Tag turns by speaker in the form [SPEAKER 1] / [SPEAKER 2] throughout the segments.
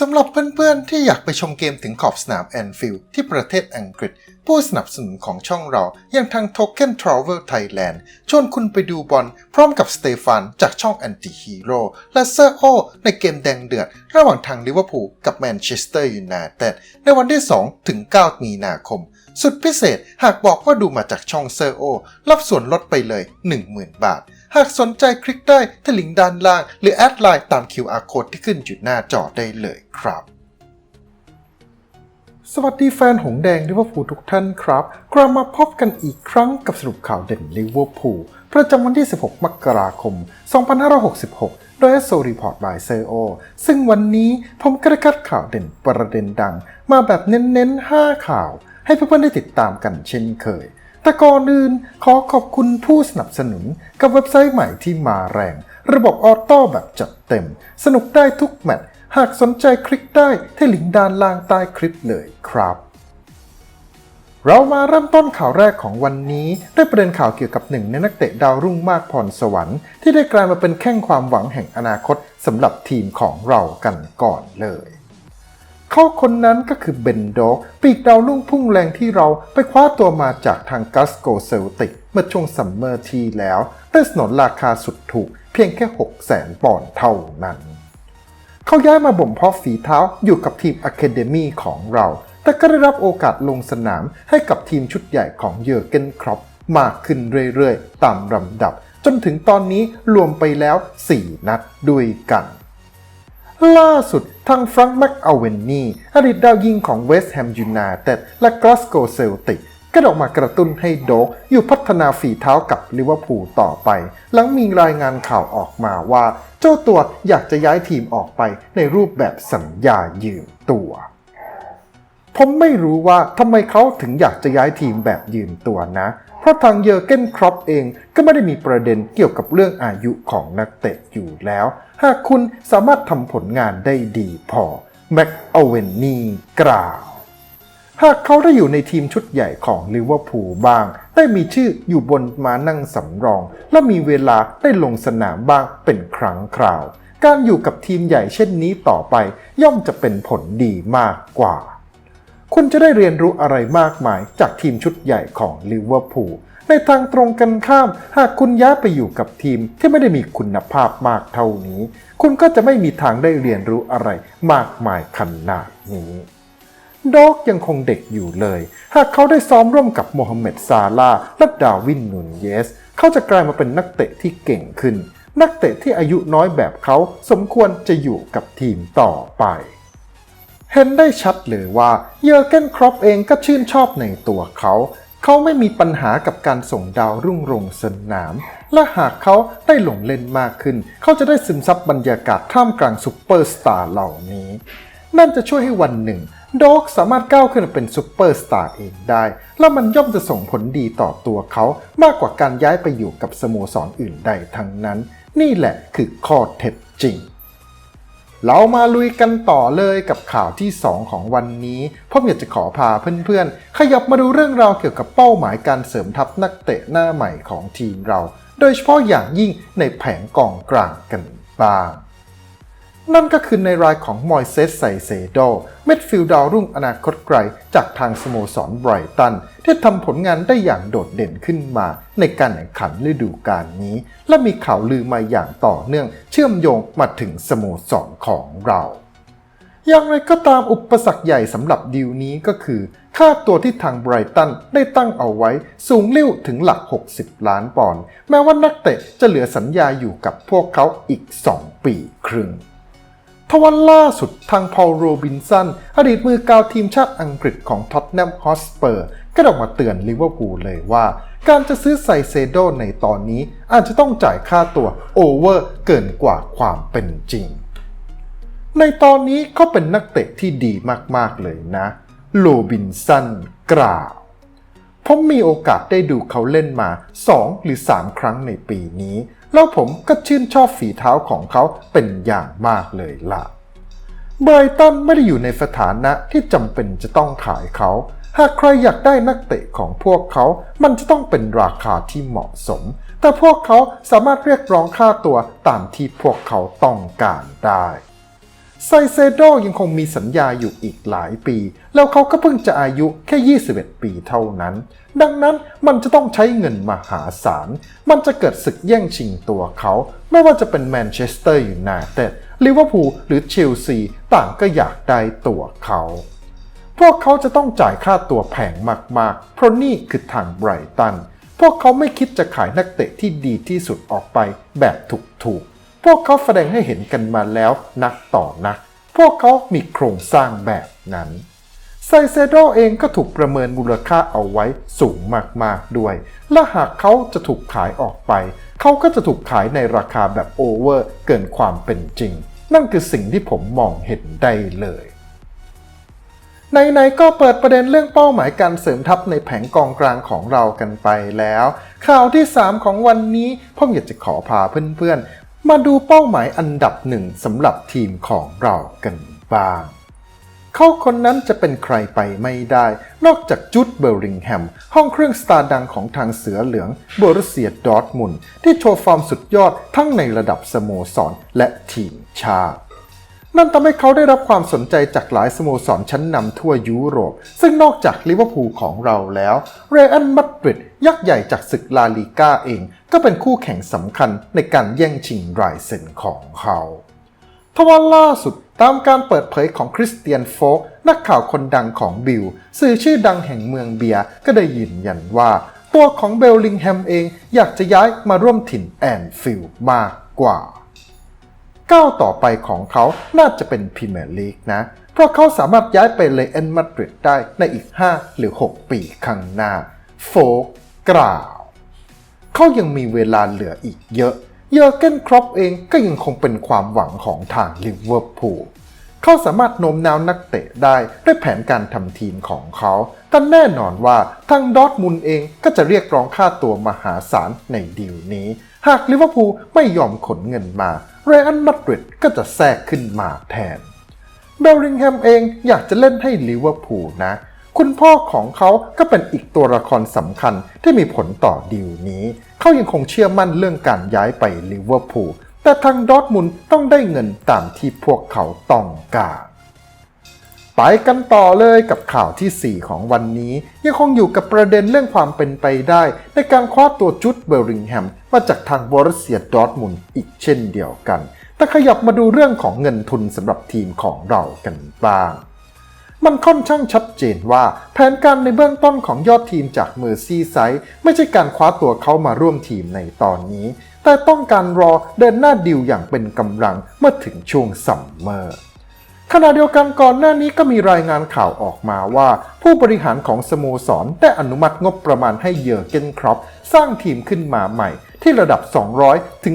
[SPEAKER 1] สำหรับเพื่อนๆ ที่อยากไปชมเกมถึงขอบสนามแอนฟิลด์ที่ประเทศอังกฤษ ผู้สนับสนุนของช่องเราอย่างทาง Token Travel Thailand ชวนคุณไปดูบอลพร้อมกับสเตฟานจากช่อง Anti Hero และเซอร์โอในเกมแดงเดือด ระหว่างทางลิเวอร์พูลกับแมนเชสเตอร์ยูไนเต็ดในวันที่ 2 ถึง 9 มีนาคม สุดพิเศษหากบอกว่าดูมาจากช่องเซอร์โอ รับส่วนลดไปเลย 10,000 บาท หากสนใจคลิกได้ที่ลิงก์ด้านล่าง หรือแอดไลน์ตาม QR code ที่ขึ้นอยู่หน้าจอได้เลยครับสวัสดีแฟนหงแดงลิเวอร์พูลทุกท่านครับกลับมาพบกันอีกครั้งกับสรุปข่าวเด่นลิเวอร์พูลประจำวันที่ 16 มกราคม 2566 โดย SO Report by s e o ซึ่งวันนี้ผมก็ได้คัดข่าวเด่นประเด็นดัง มาแบบเน้นๆ 5 ข่าว ให้เพื่อนๆได้ติดตามกันเช่นเคย แต่ก่อนอื่นขอขอบคุณผู้สนับสนุนกับเว็บไซต์ใหม่ที่มาแรง ระบบออโต้แบบจัดเต็ม สนุกได้ทุกแมตช์หากสนใจคลิกได้ที่ลิงก์ด้านล่างใต้คลิปเลยครับเรามาเริ่มต้นข่าวแรกของวันนี้ด้วยประเด็นข่าวเกี่ยวกับหนึ่งในนักเตะดาวรุ่งมากพรสวรรค์ที่ได้กลายมาเป็นแข้งความหวังแห่งอนาคตสำหรับทีมของเรากันก่อนเลย เขาคนนั้นก็คือเบนโดกปีกดาวรุ่งพุ่งแรงที่เราไปคว้าตัวมาจากทางกัสโกเซลติก เมื่อช่วงซัมเมอร์ที่แล้วได้สนนราคาสุดถูกเพียงแค่6 0 0 0 0ปอนด์เท่านั้น เขาย้ายมาบ่มเพาะฝีเท้าอยู่กับทีมอะคาเดมีของเรา แต่ก็ได้รับโอกาสลงสนามให้กับทีมชุดใหญ่ของเยอร์เกนครอปมากขึ้นเรื่อยๆ ตามลำดับ จนถึงตอนนี้รวมไปแล้ว 4 นัดด้วยกัน ล่าสุดทางฟรังก์แม็กอเวนนีอดีตดาวยิงของเวสต์แฮมยูไนเต็ดและกลาสโกเซลติกก็ออกมากระตุ้นให้โดกอยู่พัฒนาฝีเท้ากับลิเวอร์พูลต่อไป หลังมีรายงานข่าวออกมาว่า เจ้าตัวอยากจะย้ายทีมออกไปในรูปแบบสัญญายืมตัวผมไม่รู้ว่าทำไมเขาถึงอยากจะย้ายทีมแบบยืมตัวนะ เพราะทางเยอร์เกนครอปเองก็ไม่ได้มีประเด็นเกี่ยวกับเรื่องอายุของนักเตะอยู่แล้ว หากคุณสามารถทำผลงานได้ดีพอ แม็กอเวนนีกล่าว หากเขาได้อยู่ในทีมชุดใหญ่ของลิเวอร์พูลบ้าง ได้มีชื่ออยู่บนมานั่งสำรอง และมีเวลาได้ลงสนามบ้างเป็นครั้งคราว การอยู่กับทีมใหญ่เช่นนี้ต่อไป ย่อมจะเป็นผลดีมากกว่า คุณจะได้เรียนรู้อะไรมากมายจากทีมชุดใหญ่ของลิเวอร์พูลในทางตรงกันข้าม หากคุณย้ายไปอยู่กับทีมที่ไม่ได้มีคุณภาพมากเท่านี้ คุณก็จะไม่มีทางได้เรียนรู้อะไรมากมายขนาดนี้โดกยังคงเด็กอยู่เลย หากเขาได้ซ้อมร่วมกับโมฮัมเหม็ดซาลาและดาวินนูนเยส เขาจะกลายมาเป็นนักเตะที่เก่งขึ้น นักเตะที่อายุน้อยแบบเขาสมควรจะอยู่กับทีมต่อไป เห็นได้ชัดเลยว่าเยอร์เกนครอปเองก็ชื่นชอบในตัวเขา เขาไม่มีปัญหากับการส่งดาวรุ่งลงสนาม และหากเขาได้หลงเล่นมากขึ้น เขาจะได้ซึมซับบรรยากาศท่ามกลางซูเปอร์สตาร์เหล่านี้ นั่นจะช่วยให้วันหนึ่งโดกสามารถก้าวขึ้นเป็นซูเปอร์สตาร์เองได้ และมันย่อมจะส่งผลดีต่อตัวเขามากกว่าการย้ายไปอยู่กับสโมสรอื่นใดทั้งนั้น นี่แหละคือข้อเท็จจริง เรามาลุยกันต่อเลยกับข่าวที่ 2 ของวันนี้ผมอยากจะขอพาเพื่อนๆ ขยับมาดูเรื่องราวเกี่ยวกับเป้าหมายการเสริมทัพนักเตะหน้าใหม่ของทีมเรา โดยเฉพาะอย่างยิ่งในแผงกองกลางกันบ้าง นั่นก็คือในรายของมอยเซสไซเซโดเมดฟิลด์ดาวรุ่งอนาคตไกลจากทางสโมสรไบรตัน ที่ทำผลงานได้อย่างโดดเด่นขึ้นมา ในการแข่งขันฤดูกาลนี้ และมีข่าวลือมาอย่างต่อเนื่อง เชื่อมโยงมาถึงสโมสรของเราอย่างไรก็ตามอุปสรรคใหญ่สำหรับดีลนี้ก็คือ ค่าตัวที่ทางไบรตันได้ตั้งเอาไว้สูงลิ่วถึงหลัก 60 ล้านปอนด์แม้ว่านักเตะจะเหลือสัญญาอยู่กับพวกเขาอีก 2 ปีครึ่ง ทวันล่าสุดทางพอลโรบินสัน อดีตมือกาวทีมชาติอังกฤษของท็อตแนมฮอสเปอร์ก็ออกมาเตือนลิเวอร์พูลเลยว่า การจะซื้อไซเซโดในตอนนี้อาจจะต้องจ่ายค่าตัวโอเวอร์เกินกว่าความเป็นจริง ในตอนนี้เขาเป็นนักเตะที่ดีมากๆเลยนะโรบินสันกล่าวผมมีโอกาสได้ดูเขาเล่นมา 2 หรือ 3 ครั้งในปีนี้ แล้วผมก็ชื่นชอบฝีเท้าของเขาเป็นอย่างมากเลยล่ะไบรตันไม่ได้อยู่ในสถานะที่จำเป็นจะต้องขายเขา หากใครอยากได้นักเตะของพวกเขา มันจะต้องเป็นราคาที่เหมาะสม แต่พวกเขาสามารถเรียกร้องค่าตัวตามที่พวกเขาต้องการได้ ไซเซโดยังคงมีสัญญาอยู่อีกหลายปี แล้วเขาก็เพิ่งจะอายุแค่ 21 ปีเท่านั้น ดังนั้นมันจะต้องใช้เงินมหาศาล มันจะเกิดศึกแย่งชิงตัวเขา ไม่ว่าจะเป็นแมนเชสเตอร์ยูไนเต็ดลิเวอร์พูลหรือเชลซีต่างก็อยากได้ตัวเขา พวกเขาจะต้องจ่ายค่าตัวแพงมากๆ เพราะนี่คือทางไบรตัน พวกเขาไม่คิดจะขายนักเตะที่ดีที่สุดออกไปแบบถูกๆ พวกเขาแสดงให้เห็นกันมาแล้วนักต่อนัก พวกเขามีโครงสร้างแบบนั้นไซเซโดเองก็ถูกประเมินมูลค่าเอาไว้สูงมากๆด้วย และหากเขาจะถูกขายออกไป เขาก็จะถูกขายในราคาแบบโอเวอร์เกินความเป็นจริง นั่นคือสิ่งที่ผมมองเห็นได้เลยไหนๆก็เปิดประเด็นเรื่องเป้าหมายการเสริมทัพในแผงกองกลางของเรากันไปแล้ว ข่าวที่ 3 ของวันนี้พ่ออยากจะขอพาเพื่อน มาดูเป้าหมายอันดับหนึ่งสำหรับทีมของเรากันบ้าง เขาคนนั้นจะเป็นใครไปไม่ได้ นอกจากจุดเบอริงแฮม ห้องเครื่องสตาร์ดังของทางเสือเหลืองบรุเซียดอร์ทมุนที่โชว์ฟอร์มสุดยอดทั้งในระดับสโมสรและทีมชาติ นั่นทำให้เขาได้รับความสนใจจากหลายสโมสรชั้นนำทั่วยุโรป ซึ่งนอกจากลิเวอร์พูลของเราแล้ว เรอัลมาดริดยักษ์ใหญ่จากศึกลาลีกาเอง ก็เป็นคู่แข่งสำคัญในการแย่งชิงรายเซ็นของเขาทว่าล่าสุดตามการเปิดเผยของคริสเตียนโฟก นักข่าวคนดังของบิลสื่อชื่อดังแห่งเมืองเบียก็ได้ยืนยันว่า ตัวของเบลลิงแฮมเองอยากจะย้ายมาร่วมถิ่นแอนฟิลด์มากกว่า ก้าวต่อไปของเขาน่าจะเป็นพรีเมียร์ลีกนะ เพราะเขาสามารถย้ายไปเลเอนมาดริดได้ในอีก 5 หรือ 6 ปีข้างหน้า โฟกกล่าว เขายังมีเวลาเหลืออีกเยอะ เยอร์เกนครอปเองก็ยังคงเป็นความหวังของทางลิเวอร์พูล เขาสามารถโน้มน้าวนักเตะได้ด้วยแผนการทำทีมของเขาแต่แน่นอนว่าทางดอทมุนเองก็จะเรียกร้องค่าตัวมหาศาลในดีลนี้ หากลิเวอร์พูลไม่ยอมขนเงินมาเรอัลมาดริดก็จะแทรกขึ้นมาแทนเบลลิงแฮมเองอยากจะเล่นให้ลิเวอร์พูลนะ คุณพ่อของเขาก็เป็นอีกตัวละครสำคัญที่มีผลต่อดีลนี้ เขายังคงเชื่อมั่นเรื่องการย้ายไปลิเวอร์พูล แต่ทางดอทมุนต้องได้เงินตามที่พวกเขาต้องการ ไปกันต่อเลยกับข่าวทีสี่ 4 ของวันนี้ ยังคงอยู่กับประเด็นเรื่องความเป็นไปได้ ในการคว้าตัวจุดเบลลิงแฮมมาจากทางบรเซียดอทมุนอีกเช่นเดียวกัน แต่ขยับมาดูเรื่องของเงินทุนสำหรับทีมของเรากันบ้างมันค่อนข้างชัดเจนว่าแผนการในเบื้องต้นของยอดทีมจากเมอร์ซีไซด์ไม่ใช่การคว้าตัวเขามาร่วมทีมในตอนนี้ แต่ต้องการรอเดินหน้าดิวอย่างเป็นกำลังเมื่อถึงช่วงซัมเมอร์ขณะเดียวกันก่อนหน้านี้ก็มีรายงานข่าวออกมาว่า ผู้บริหารของสโมสรได้อนุมัติงบประมาณให้เยอร์เกนครอปสร้างทีมขึ้นมาใหม่ที่ระดับ 200 ถึง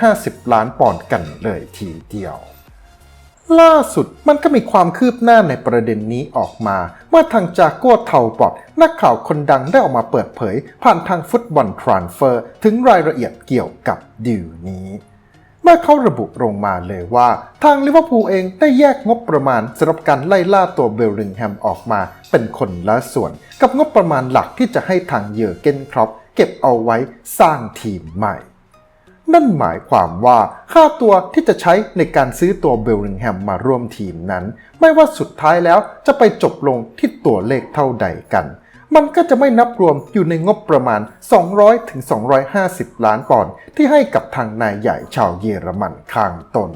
[SPEAKER 1] 250 ล้านปอนด์กันเลยทีเดียว ล่าสุดมันก็มีความคืบหน้าในประเด็นนี้ออกมา เมื่อทางจากัวเทาบอดนักข่าวคนดังได้ออกมาเปิดเผย ผ่านทางฟุตบอลทรานเฟอร์ ถึงรายละเอียดเกี่ยวกับดีลนี้ เมื่อเขาระบุลงมาเลยว่า ทางลิเวอร์พูลเองได้แยกงบประมาณสำหรับการไล่ล่าตัวเบลลิงแฮมออกมา เป็นคนละส่วน กับงบประมาณหลักที่จะให้ทางเยอร์เกนครอปเก็บเอาไว้สร้างทีมใหม่ นั่นหมายความว่าค่าตัวที่จะใช้ในการซื้อตัวเบลลิงแฮมมาร่วมทีมนั้น ไม่ว่าสุดท้ายแล้วจะไปจบลงที่ตัวเลขเท่าใดกัน มันก็จะไม่นับรวมอยู่ในงบประมาณ 200ถึง250 ล้านปอนด์ที่ให้กับทางนายใหญ่ชาวเยอรมันข้างต้น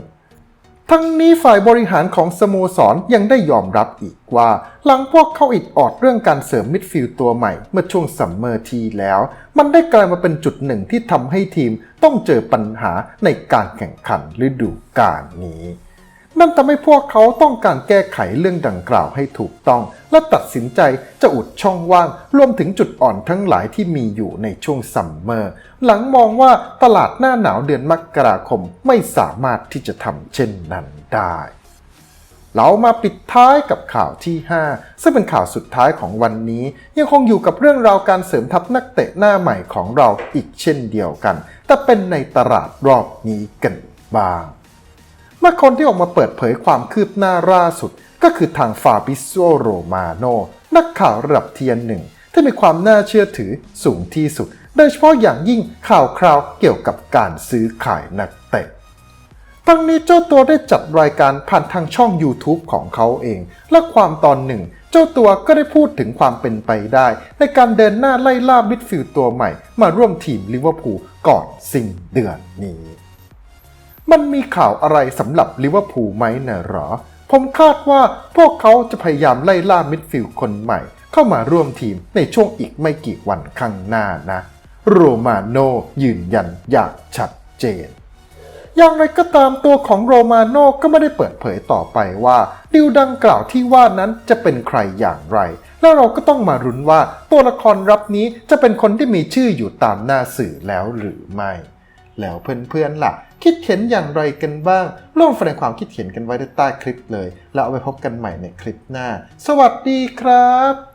[SPEAKER 1] ทั้งนี้ฝ่ายบริหารของสโมสรยังได้ยอมรับอีกว่า หลังพวกเขาอิดออดเรื่องการเสริมมิดฟิลด์ตัวใหม่ เมื่อช่วงซัมเมอร์ทีแล้ว มันได้กลายมาเป็นจุดหนึ่งที่ทำให้ทีมต้องเจอปัญหาในการแข่งขันฤดูกาลนี้ นั่นทำให้พวกเขาต้องการแก้ไขเรื่องดังกล่าวให้ถูกต้อง และตัดสินใจจะอุดช่องว่าง รวมถึงจุดอ่อนทั้งหลายที่มีอยู่ในช่วงซัมเมอร์ หลังมองว่าตลาดหน้าหนาวเดือนมกราคมไม่สามารถที่จะทำเช่นนั้นได้ เรามาปิดท้ายกับข่าวที่ 5 ซึ่งเป็นข่าวสุดท้ายของวันนี้ ยังคงอยู่กับเรื่องราวการเสริมทัพนักเตะหน้าใหม่ของเราอีกเช่นเดียวกัน แต่เป็นในตลาดรอบนี้กันบ้าง เมื่อคนที่ออกมาเปิดเผยความคืบหน้าล่าสุด ก็คือทางฟาบิโซโรมาโนนักข่าวระดับเทียนหนึ่งที่มีความน่าเชื่อถือสูงที่สุด โดยเฉพาะอย่างยิ่งข่าวคราวเกี่ยวกับการซื้อขายนักเตะทั้งนี้เจ้าตัวได้จัดรายการผ่านทางช่อง YouTube ของเขาเอง และความตอนหนึ่ง เจ้าตัวก็ได้พูดถึงความเป็นไปได้ ในการเดินหน้าไล่ล่ามิดฟิลด์ตัวใหม่ มาร่วมทีมลิเวอร์พูลก่อนสิ้นเดือนนี้ มันมีข่าวอะไรสำหรับลิเวอร์พูลไหมนะหรอ ผมคาดว่าพวกเขาจะพยายามไล่ล่ามิดฟิลด์คนใหม่ เข้ามาร่วมทีมในช่วงอีกไม่กี่วันข้างหน้านะ โรมาโนยืนยันอย่างชัดเจน อย่างไรก็ตามตัวของโรมาโนก็ไม่ได้เปิดเผยต่อไปว่าดิวดังกล่าวที่ว่านั้นจะเป็นใครอย่างไร แล้วเราก็ต้องมารุ้นว่าตัวละครรับนี้จะเป็นคนที่มีชื่ออยู่ตามหน้าสื่อแล้วหรือไม่ แล้วเพื่อนๆล่ะ คิดเห็นอย่างไรกันบ้าง ร่วมแสดงความคิดเห็นกันไว้ใต้คลิปเลย แล้วเอาไปพบกันใหม่ในคลิปหน้า สวัสดีครับ